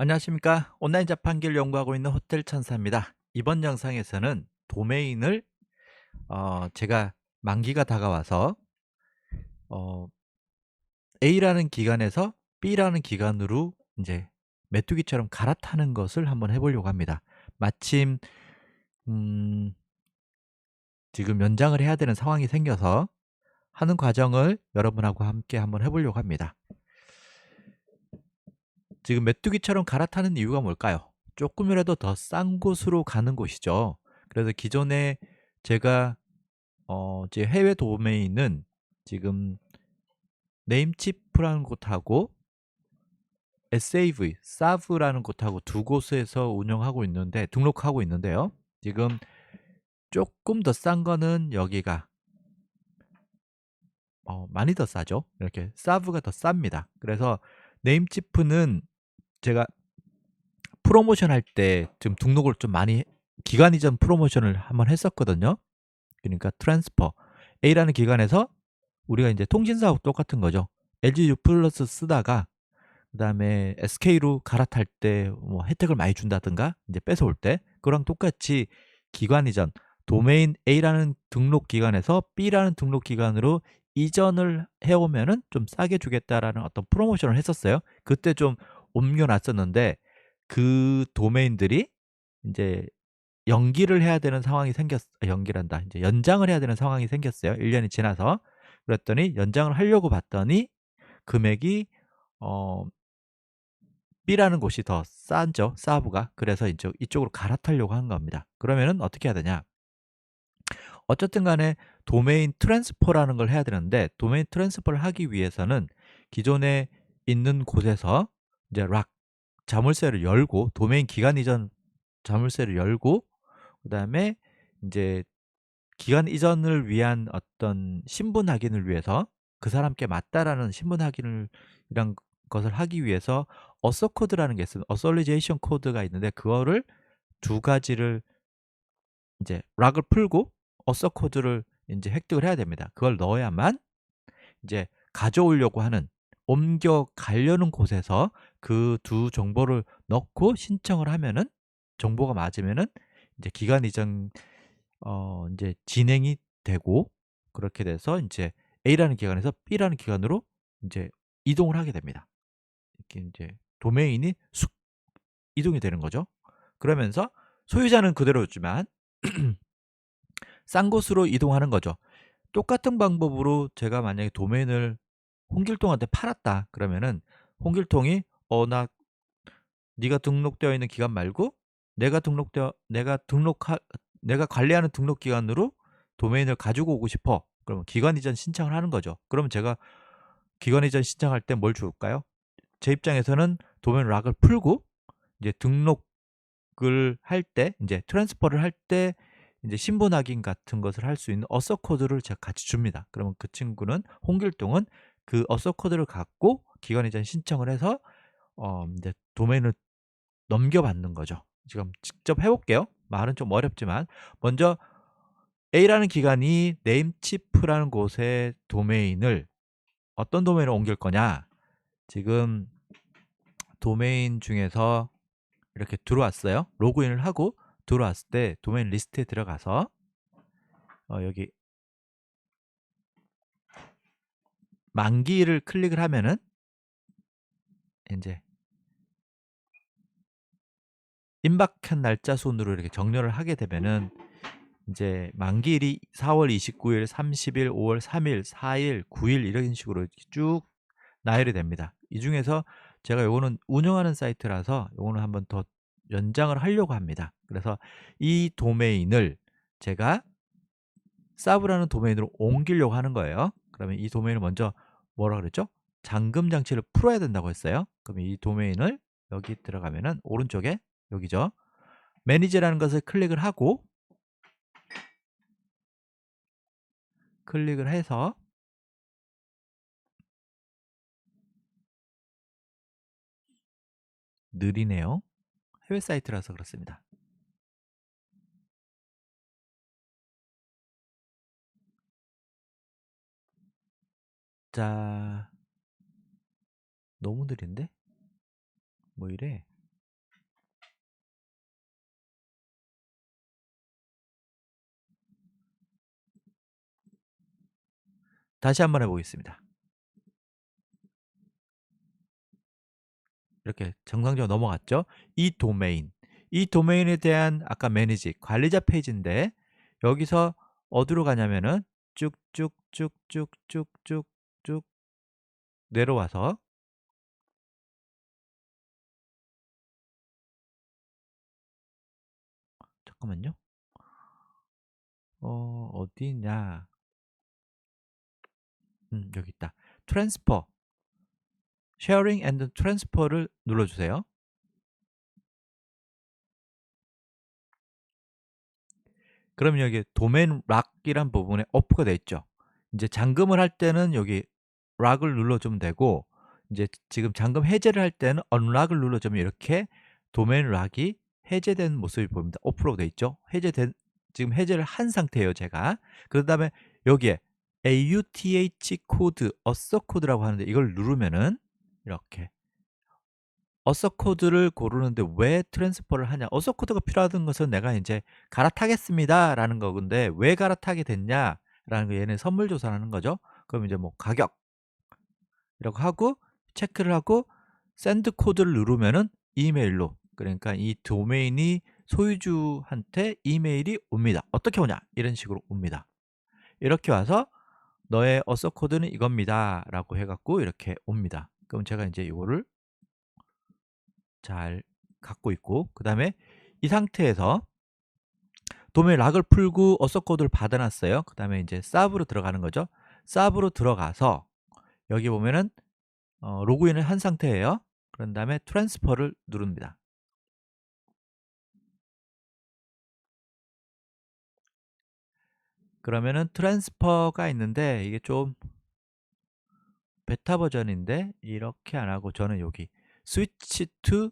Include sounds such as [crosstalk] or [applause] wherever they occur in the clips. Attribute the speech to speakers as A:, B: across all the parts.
A: 안녕하십니까? 온라인 자판기를 연구하고 있는 호텔 천사입니다. 이번 영상에서는 도메인을 어, 제가 만기가 다가와서 어, A라는 기관에서 B라는 기관으로 이제 메뚜기처럼 갈아타는 것을 한번 해보려고 합니다. 마침 음, 지금 연장을 해야 되는 상황이 생겨서 하는 과정을 여러분하고 함께 한번 해보려고 합니다 지금 메뚜기처럼 갈아타는 이유가 뭘까요? 조금이라도 더 싼 곳으로 가는 곳이죠. 그래서 기존에 제가 어, 제 해외 도메인은 지금 네임치프라는 곳하고 SAV, 사브라는 곳하고 두 곳에서 운영하고 있는데 등록하고 있는데요. 지금 조금 더 싼 거는 여기가 어, 많이 더 싸죠. 이렇게 사브가 더 쌉니다. 그래서 네임치프는 제가 프로모션 할 때 지금 등록을 좀 많이 기간 이전 프로모션을 한번 했었거든요. 그러니까 트랜스퍼 A라는 기관에서 우리가 이제 통신사하고 똑같은 거죠. LG U 플러스 쓰다가 그 다음에 SK로 갈아탈 때 뭐 혜택을 많이 준다든가 이제 뺏어올 때 그랑 똑같이 기관 이전 도메인 A라는 등록 기관에서 B라는 등록 기관으로 이전을 해오면은 좀 싸게 주겠다라는 어떤 프로모션을 했었어요. 그때 좀 옮겨놨었는데 그 도메인들이 이제 연기를 해야 되는 상황이 생겼 아, 연기란다. 이제 연장을 해야 되는 상황이 생겼어요. 1년이 지나서. 그랬더니 연장을 하려고 봤더니 금액이 어 B라는 곳이 더 싼죠. 사브가. 그래서 이쪽 이쪽으로 갈아타려고 한 겁니다. 그러면은 어떻게 해야 되냐? 어쨌든 간에 도메인 트랜스퍼라는 걸 해야 되는데 도메인 트랜스퍼를 하기 위해서는 기존에 있는 곳에서 이제 락 자물쇠를 열고 도메인 기간 이전 자물쇠를 열고 그다음에 이제 기간 이전을 위한 어떤 신분 확인을 위해서 그 사람께 맞다라는 신분 확인을 이런 것을 하기 위해서 어서 코드라는 게 있습니다. 어솔리제이션 코드가 있는데 그거를 두 가지를 이제 락을 풀고 어서 코드를 이제 획득을 해야 됩니다. 그걸 넣어야만 이제 가져오려고 하는 옮겨 가려는 곳에서 그 두 정보를 넣고 신청을 하면은 정보가 맞으면은 이제 기간 이전 어 이제 진행이 되고 그렇게 돼서 이제 A라는 기관에서 B라는 기관으로 이제 이동을 하게 됩니다. 이렇게 이제 도메인이 쑥 이동이 되는 거죠. 그러면서 소유자는 그대로지만 [clears throat] 싼 곳으로 이동하는 거죠. 똑같은 방법으로 제가 만약에 도메인을 홍길동한테 팔았다 그러면은 홍길동이 어 나 네가 등록되어 있는 기간 말고 내가 등록되어 내가 등록하 내가 관리하는 등록 기관으로 도메인을 가지고 오고 싶어. 그러면 기관 이전 신청을 하는 거죠. 그러면 제가 기관 이전 신청할 때 뭘 줄까요? 제 입장에서는 도메인 락을 풀고 이제 등록을 할 때 이제 트랜스퍼를 할 때 이제 신분 확인 같은 것을 할 수 있는 어서 코드를 제가 같이 줍니다. 그러면 그 친구는 홍길동은 그 어서 코드를 갖고 기관 이전 신청을 해서 어 이제 도메인을 넘겨받는 거죠. 지금 직접 해볼게요. 말은 좀 어렵지만 먼저 A라는 기관이 네임치프라는 곳의 도메인을 어떤 도메인을 옮길 거냐 지금 도메인 중에서 이렇게 들어왔어요. 로그인을 하고 들어왔을 때 도메인 리스트에 들어가서 어 여기 만기를 클릭을 하면은 이제 임박한 날짜 순으로 이렇게 정렬을 하게 되면은 이제 만기일이 4월 29일, 30일, 5월 3일, 4일, 9일 이런 식으로 쭉 나열이 됩니다. 이 중에서 제가 요거는 운영하는 사이트라서 요거는 한번 더 연장을 하려고 합니다. 그래서 이 도메인을 제가 사브라는 도메인으로 옮기려고 하는 거예요. 그러면 이 도메인을 먼저 뭐라 그랬죠? 잠금 장치를 풀어야 된다고 했어요. 그럼 이 도메인을 여기 들어가면은 오른쪽에 여기죠. 매니저라는 것을 클릭을 하고 클릭을 해서 느리네요. 해외 사이트라서 그렇습니다. 진짜 너무 느린데? 뭐 이래? 다시 한번 해보겠습니다. 이렇게 정상적으로 넘어갔죠. 이 도메인, 이 도메인에 대한 아까 매니지 관리자 페이지인데 여기서 어디로 가냐면은 쭉쭉쭉쭉쭉쭉 쭉 내려와서 잠깐만요. 어, 어디냐? 음, 여기 있다. 트랜스퍼. 쉐어링 앤드 트랜스퍼를 눌러 주세요. 그러면 여기 도메인 락이란 부분에 오프가 되어 있죠. 이제 잠금을 할 때는 여기 락을 눌러주면 되고 이제 지금 잠금 해제를 할 때는 언락을 눌러주면 이렇게 도메인 락이 해제된 모습이 보입니다. 오프로 되어 있죠. 해제된 지금 해제를 한 상태예요, 제가. 그 다음에 여기에 AUTH 코드, 어서 코드라고 하는데 이걸 누르면은 이렇게 어서 코드를 고르는데 왜 트랜스퍼를 하냐? 어서 코드가 필요하던 것은 내가 이제 갈아타겠습니다라는 거근데 왜 갈아타게 됐냐 라는 거 얘는 선물 조사를 하는 거죠. 그럼 이제 뭐 가격 이라고 하고 체크를 하고 샌드 코드를 누르면은 이메일로 그러니까 이 도메인이 소유주한테 이메일이 옵니다. 어떻게 오냐? 이런 식으로 옵니다. 이렇게 와서 너의 어서 코드는 이겁니다. 라고 해갖고 이렇게 옵니다. 그럼 제가 이제 이거를 잘 갖고 있고 그 다음에 이 상태에서 도메인 락을 풀고 어서 코드를 받아놨어요. 그 다음에 이제 사브로 들어가는 거죠. 사브로 들어가서 여기 보면은 어, 로그인을 한 상태예요. 그런 다음에 트랜스퍼를 누릅니다. 그러면은 트랜스퍼가 있는데 이게 좀 베타 버전인데 이렇게 안 하고 저는 여기 스위치 투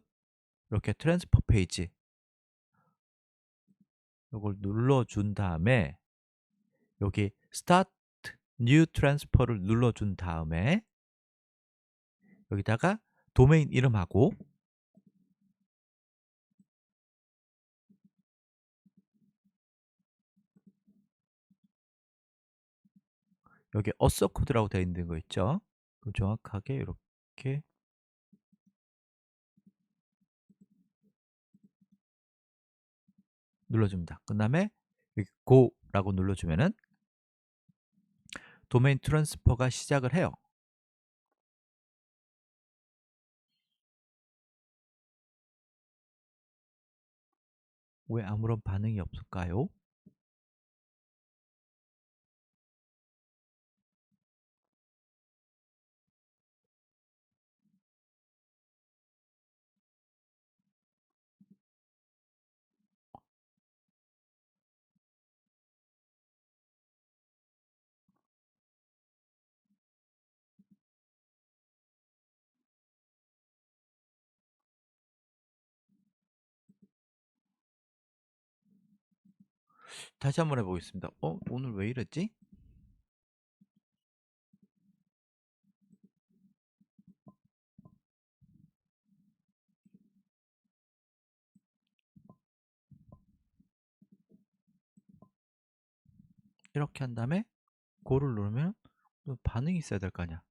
A: 이렇게 트랜스퍼 페이지 이걸 눌러준 다음에 여기 스타트 뉴 트랜스퍼를 눌러준 다음에 여기다가 도메인 이름하고 여기 어서 코드라고 되어 있는 거 있죠? 그럼 정확하게 이렇게 눌러줍니다. 그 다음에 고라고 눌러주면은 도메인 트랜스퍼가 시작을 해요. 왜 아무런 반응이 없을까요? 다시 한번 해보겠습니다. 어? 오늘 왜 이랬지? 이렇게 한 다음에 고를 누르면 또 반응이 있어야 될 거 아니야.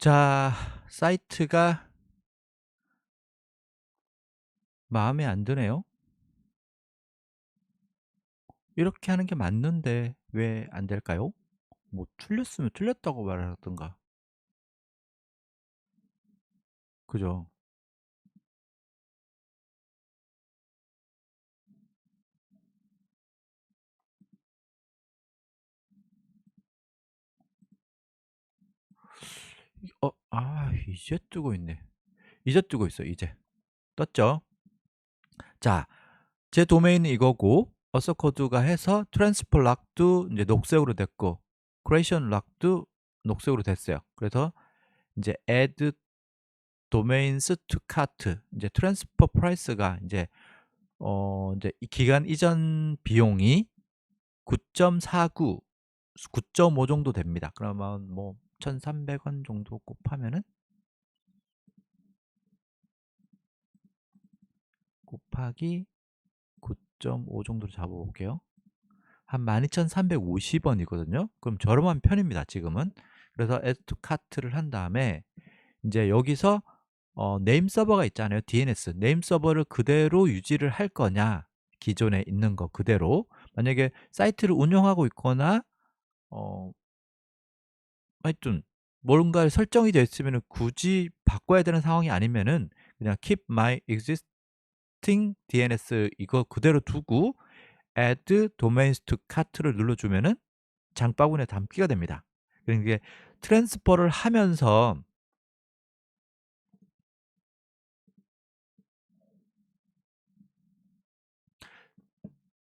A: 자, 사이트가 마음에 안 드네요. 이렇게 하는 게 맞는데 왜 안 될까요? 뭐 틀렸으면 틀렸다고 말하던가. 그죠? 어, 아, 이제 뜨고 있네. 이제 뜨고 있어, 이제. 떴죠? 자, 제 도메인은 이거고, 어서코드가 해서 트랜스퍼 락도 이제 녹색으로 됐고, 크레이션 락도 녹색으로 됐어요. 그래서 이제 add domains to cart, 이제 트랜스퍼 프라이스가 이제 어, 이제 이 기간 이전 비용이 9.49 9.5 정도 됩니다. 그러면 뭐 1,300원 정도 곱하면은 곱하기 9.5 정도로 잡아볼게요. 한 12,350원이거든요. 그럼 저렴한 편입니다. 지금은. 그래서 to cart를 한 다음에 이제 여기서 어, 네임 서버가 있잖아요. DNS. 네임 서버를 그대로 유지를 할 거냐 기존에 있는 거 그대로 만약에 사이트를 운영하고 있거나 어, 하여튼 뭔가 설정이 되어 있으면 굳이 바꿔야 되는 상황이 아니면은 그냥 keep my existing DNS 이거 그대로 두고 add domains to cart를 눌러주면은 장바구니에 담기가 됩니다. 그러니까 트랜스퍼를 하면서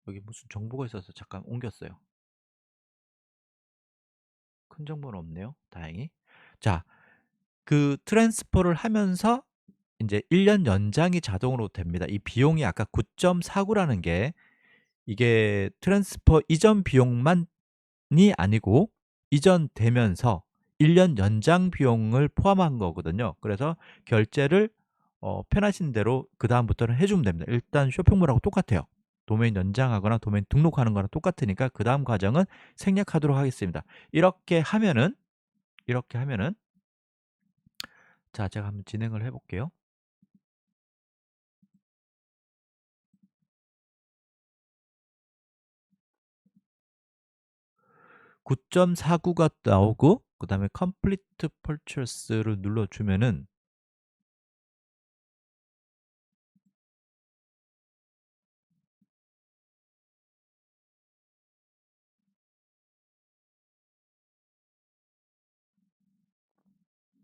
A: 여기 무슨 정보가 있어서 잠깐 옮겼어요. 큰 정보는 없네요. 다행히. 자, 그 트랜스퍼를 하면서 이제 1년 연장이 자동으로 됩니다. 이 비용이 아까 9.49라는 게 이게 트랜스퍼 이전 비용만이 아니고 이전되면서 1년 연장 비용을 포함한 거거든요. 그래서 결제를 어, 편하신 대로 그 다음부터는 해주면 됩니다. 일단 쇼핑몰하고 똑같아요. 도메인 연장하거나 도메인 등록하는 거랑 똑같으니까 그 다음 과정은 생략하도록 하겠습니다. 이렇게 하면은 이렇게 하면은 자 제가 한번 진행을 해볼게요. 9.49가 나오고 그 다음에 complete purchase를 눌러주면은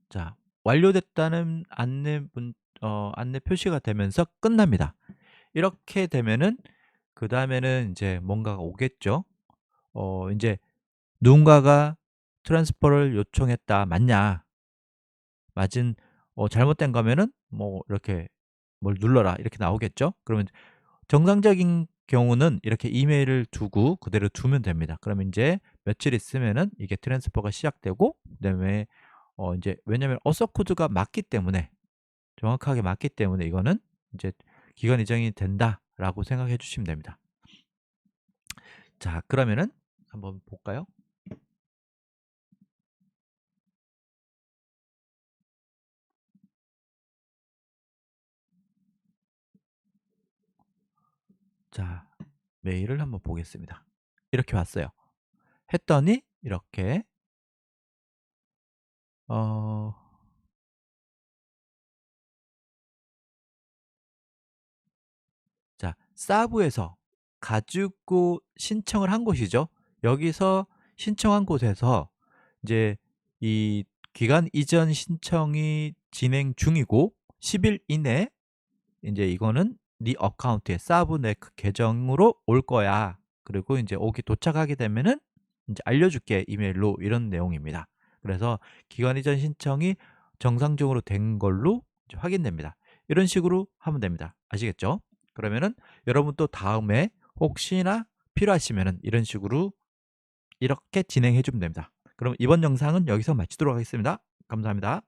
A: 자 완료됐다는 안내 문, 어, 안내 표시가 되면서 끝납니다. 이렇게 되면은 그 다음에는 이제 뭔가가 오겠죠. 어, 이제 누군가가 트랜스퍼를 요청했다 맞냐 맞은 어, 잘못된 거면은 뭐 이렇게 뭘 눌러라 이렇게 나오겠죠 그러면 정상적인 경우는 이렇게 이메일을 두고 그대로 두면 됩니다 그러면 이제 며칠 있으면은 이게 트랜스퍼가 시작되고 그다음에 어 이제 왜냐면 어서 코드가 맞기 때문에 정확하게 맞기 때문에 이거는 이제 기간 이정이 된다라고 생각해 주시면 됩니다 자 그러면은 한번 볼까요? 자, 메일을 한번 보겠습니다. 이렇게 왔어요. 했더니 이렇게 어 자, 사브에서 가지고 신청을 한 곳이죠. 여기서 신청한 곳에서 이제 이 기간 이전 신청이 진행 중이고 10일 이내 이제 이거는 네 어카운트에 사브네크 계정으로 올 거야. 그리고 이제 오기 도착하게 되면은 이제 알려줄게 이메일로 이런 내용입니다. 그래서 기간 이전 신청이 정상적으로 된 걸로 확인됩니다. 이런 식으로 하면 됩니다. 아시겠죠? 그러면은 여러분 또 다음에 혹시나 필요하시면은 이런 식으로 이렇게 진행해 주면 됩니다. 그럼 이번 영상은 여기서 마치도록 하겠습니다. 감사합니다.